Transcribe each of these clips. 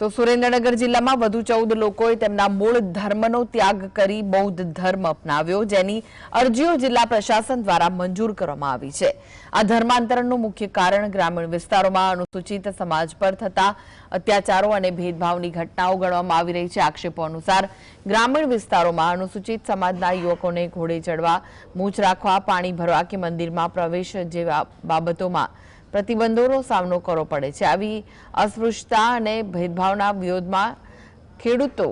તો સુરેન્દ્રનગર જિલ્લામાં વધુ ચૌદ લોકોએ તેમના મૂળ ધર્મનો ત્યાગ કરી બૌદ્ધ ધર્મ અપનાવ્યો, જેની અરજીઓ જિલ્લા પ્રશાસન દ્વારા મંજૂર કરવામાં આવી છે. આ ધર્માંતરણનું મુખ્ય કારણ ગ્રામીણ વિસ્તારોમાં અનુસૂચિત સમાજ પર થતા અત્યાચારો અને ભેદભાવની ઘટનાઓ ગણવામાં આવી રહી છે. આક્ષેપો અનુસાર ગ્રામીણ વિસ્તારોમાં અનુસૂચિત સમાજના યુવકોને ઘોડે ચડવા, મૂછ રાખવા, પાણી ભરવા કે મંદિરમાં પ્રવેશ જેવા બાબતોમાં પ્રતિબંધોનો સામનો કરવો પડે છે. આવી અસ્પૃશ્યતા અને ભેદભાવના વિરોધમાં ખેડૂતો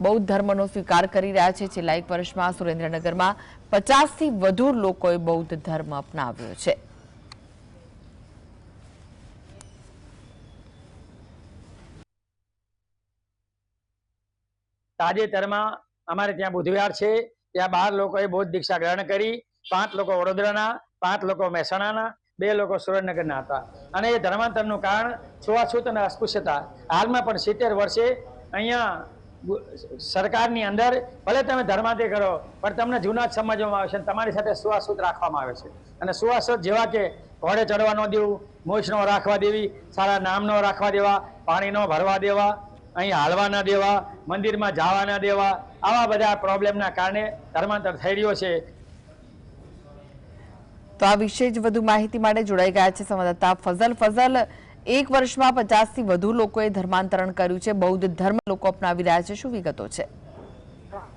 બૌદ્ધ ધર્મનો સ્વીકાર કરી રહ્યા છે. છેલ્લા એક વર્ષમાં સુરેન્દ્રનગરમાં પચાસથી વધુ લોકોએ બૌદ્ધ ધર્મ અપનાવ્યો છે. તાજેતરમાં અમારે ત્યાં બુધવાર છે. ત્યાં બાર લોકોએ બૌદ્ધ દીક્ષા ગ્રહણ કરી. પાંચ લોકો વડોદરાના, પાંચ લોકો મહેસાણાના બે લોકો સુરેન્દ્રનગરના હતા. અને એ ધર્માંતરનું કારણ છૂઆછૂત અને અસ્પૃશ્યતા. હાલમાં પણ સિત્તેર વર્ષે અહીંયા સરકારની અંદર ભલે તમે ધર્માંતર કરો પણ તમને જૂના જ સમજવામાં આવે છે તમારી સાથે સુઆછૂત રાખવામાં આવે છે. અને સુઆછૂત જેવા કે ઘોડે ચડવા ન દેવું મોછનો રાખવા દેવી, સારા નામનો રાખવા દેવા, પાણીનો ભરવા દેવા, અહીં હાલવા ના દેવા, મંદિરમાં જવા ના દેવા, આવા બધા પ્રોબ્લેમના કારણે ધર્માંતર થઈ રહ્યો છે. તો આ વિશે જ વધુ માહિતી માટે જોડાઈ ગયા છે સંવાદદાતા ફઝલ. ફઝલ, એક વર્ષમાં પચાસથી વધુ લોકોએ ધર્માંતરણ કર્યું છે. બૌદ્ધ ધર્મ લોકો અપનાવી રહ્યા છે. શું વિગતો છે?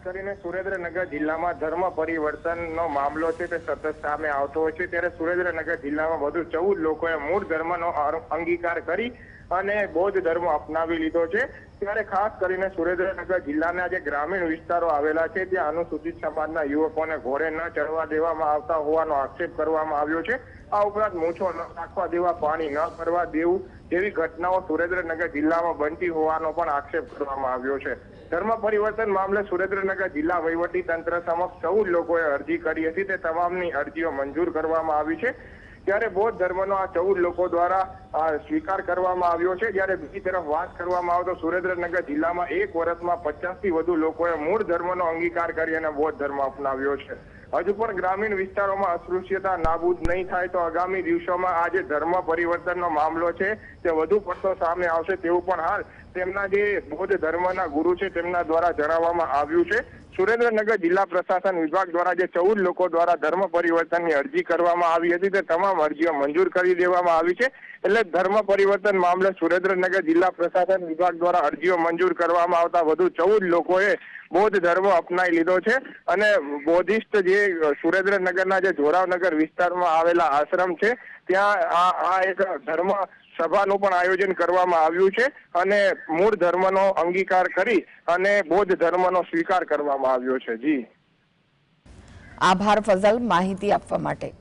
કરીને સુરેન્દ્રનગર જિલ્લામાં ધર્મ પરિવર્તનનો મામલો છે તે સતત સામે આવતો હોય છે. ત્યારે સુરેન્દ્રનગર જિલ્લામાં વધુ ચૌદ લોકોએ મૂળ ધર્મનો અંગીકાર કરી અને બૌદ્ધ ધર્મ અપનાવી લીધો છે. ત્યારે ખાસ કરીને સુરેન્દ્રનગર જિલ્લાના જે ગ્રામીણ વિસ્તારો આવેલા છે, ત્યાં અનુસૂચિત સમાજના યુવકોને ઘોડે ન ચડવા દેવામાં આવતા હોવાનો આક્ષેપ કરવામાં આવ્યો છે. આ ઉપરાંત મૂછો ન રાખવા દેવા, પાણી ન ભરવા દેવું જેવી ઘટનાઓ સુરેન્દ્રનગર જિલ્લામાં બનતી હોવાનો પણ આક્ષેપ કરવામાં આવ્યો છે. ધર્મ પરિવર્તન મામલે સુરેન્દ્રનગર જિલ્લા વહીવટી તંત્ર સમક્ષ ચૌદ લોકોએ અરજી કરી હતી. તે તમામની અરજીઓ મંજૂર કરવામાં આવી છે. ત્યારે બૌદ્ધ ધર્મનો આ ચૌદ લોકો દ્વારા સ્વીકાર કરવામાં આવ્યો છે. જ્યારે બીજી તરફ વાત કરવામાં આવે તો સુરેન્દ્રનગર જિલ્લામાં એક વર્ષમાં પચાસથી વધુ લોકોએ મૂળ ધર્મનો અંગીકાર કરી અને બૌદ્ધ ધર્મ અપનાવ્યો છે. હજુ પણ ગ્રામીણ વિસ્તારોમાં અસ્પૃશ્યતા નાબૂદ નહીં થાય તો આગામી દિવસોમાં આ જે ધર્મ પરિવર્તનનો મામલો છે, તે વધુ પડતો સામે આવશે તેવું પણ હાલ તેમના જે બૌદ્ધ ધર્મના ગુરુ છે, તેમના દ્વારા જણાવવામાં આવ્યું છે. સુરેન્દ્રનગર જિલ્લા પ્રશાસન વિભાગ દ્વારા જે ચૌદ લોકો દ્વારા ધર્મ પરિવર્તનની અરજી કરવામાં આવી હતી, તે તમામ અરજીઓ મંજૂર કરી દેવામાં આવી છે. એટલે ધર્મ પરિવર્તન મામલે સુરેન્દ્રનગર જિલ્લા પ્રશાસન વિભાગ દ્વારા અરજીઓ મંજૂર કરવામાં આવતા વધુ ચૌદ લોકોએ બૌદ્ધ ધર્મ અપનાવી લીધો છે. અને બૌદ્ધિસ્ટ જે સુરેન્દ્રનગરના જે જોરાવનગર વિસ્તારમાં આવેલા આશ્રમ છે, ત્યાં આ એક ધર્મ સભાનું પણ આયોજન કરવામાં આવ્યું છે અને મૂળ ધર્મનો અંગીકાર કરી અને બૌદ્ધ ધર્મનો સ્વીકાર કરવામાં આવ્યો છે. જી. આભાર ફઝલ માહિતી આપવા માટે.